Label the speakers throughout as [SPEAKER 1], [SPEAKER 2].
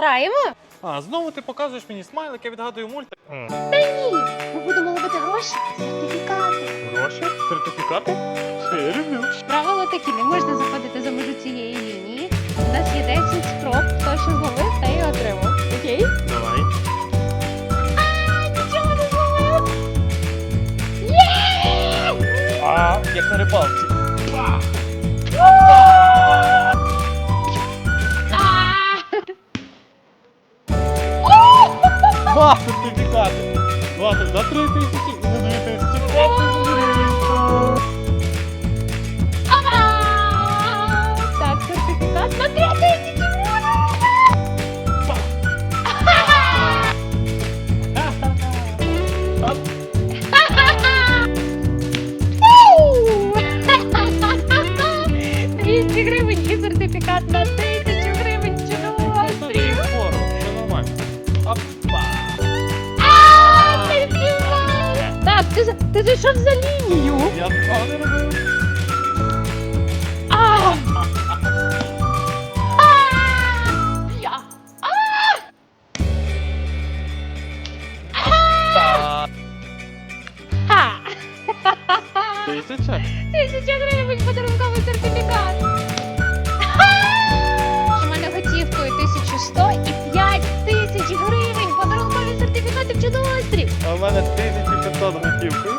[SPEAKER 1] Пограємо?
[SPEAKER 2] А, знову ти показуєш мені смайлик, я відгадую мультик.
[SPEAKER 1] Та ні. Ми будемо ловити гроші, сертифікати.
[SPEAKER 2] Гроші? Сертифікати? Я люблю.
[SPEAKER 1] Правила такі, не можна заходити за межу цієї лінії. У нас є 10 спроб, хто що зловив, та й отримав. Окей?
[SPEAKER 2] Давай.
[SPEAKER 1] А, Нічого не зловив. Є!
[SPEAKER 2] А, як на рибалці.
[SPEAKER 1] А!
[SPEAKER 2] Два сертифікати. Два за три тисячі і за дві тисячі.
[SPEAKER 1] Сертифікат на 3 тисячі
[SPEAKER 2] Оп.
[SPEAKER 1] 200 гривень і сертифікат на ти, за- ти зайшов за лінію.
[SPEAKER 2] Я такого не робив.
[SPEAKER 1] А! А! Я. А! Ха!
[SPEAKER 2] Тисяча?
[SPEAKER 1] Тисяча гривень подарунковий сертифікат. У мене готівкою 1100 і 5 тисяч гривень подарункові сертифікати в чудоострів.
[SPEAKER 2] А в мене 1500 готівкою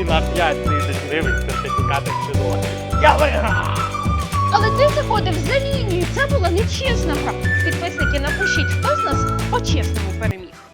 [SPEAKER 2] і на 5 тисяч гривень сертифікати чудово. Я виграв!
[SPEAKER 1] Але ти заходив за лінію. Це була нечесна гра. Підписники, напишіть, хто з нас по-чесному переміг.